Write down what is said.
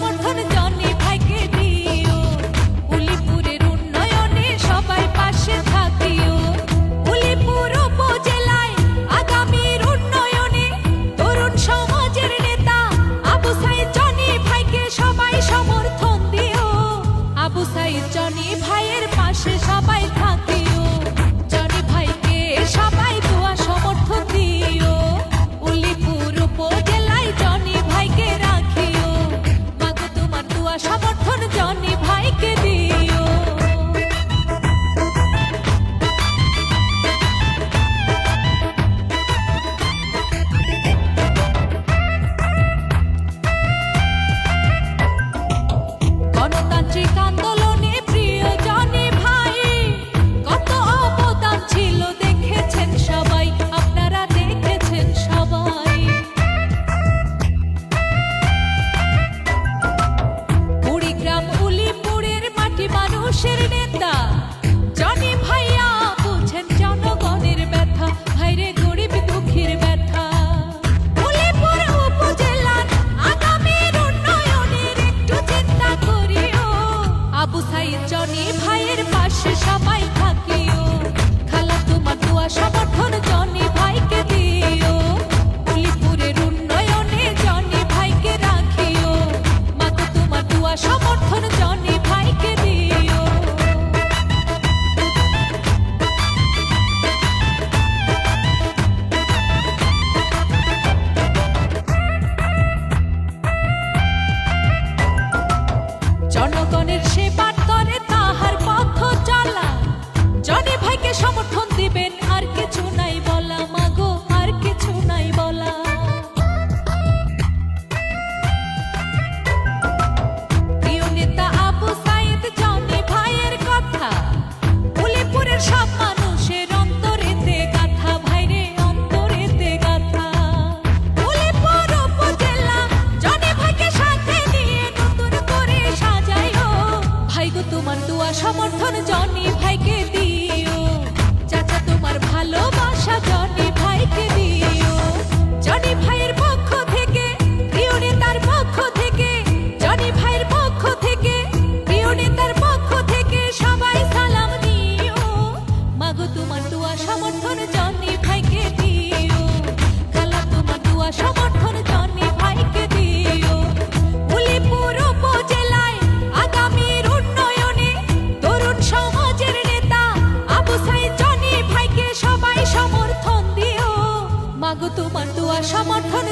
সমর্থন shabbat সমর্থন Johnny ভাইকে দিও। চাচা তোমার ভালোবাসা জনি ভাইকে দিও। জনি ভাইয়ের পক্ষ থেকে, প্রিয় নেতার পক্ষ থেকে, জনি ভাইয়ের পক্ষ থেকে, প্রিয় নেতার পক্ষ থেকে সবাই সালাম দিও মাগো তোমার দোয়া সমর্থন জনি সমর্থন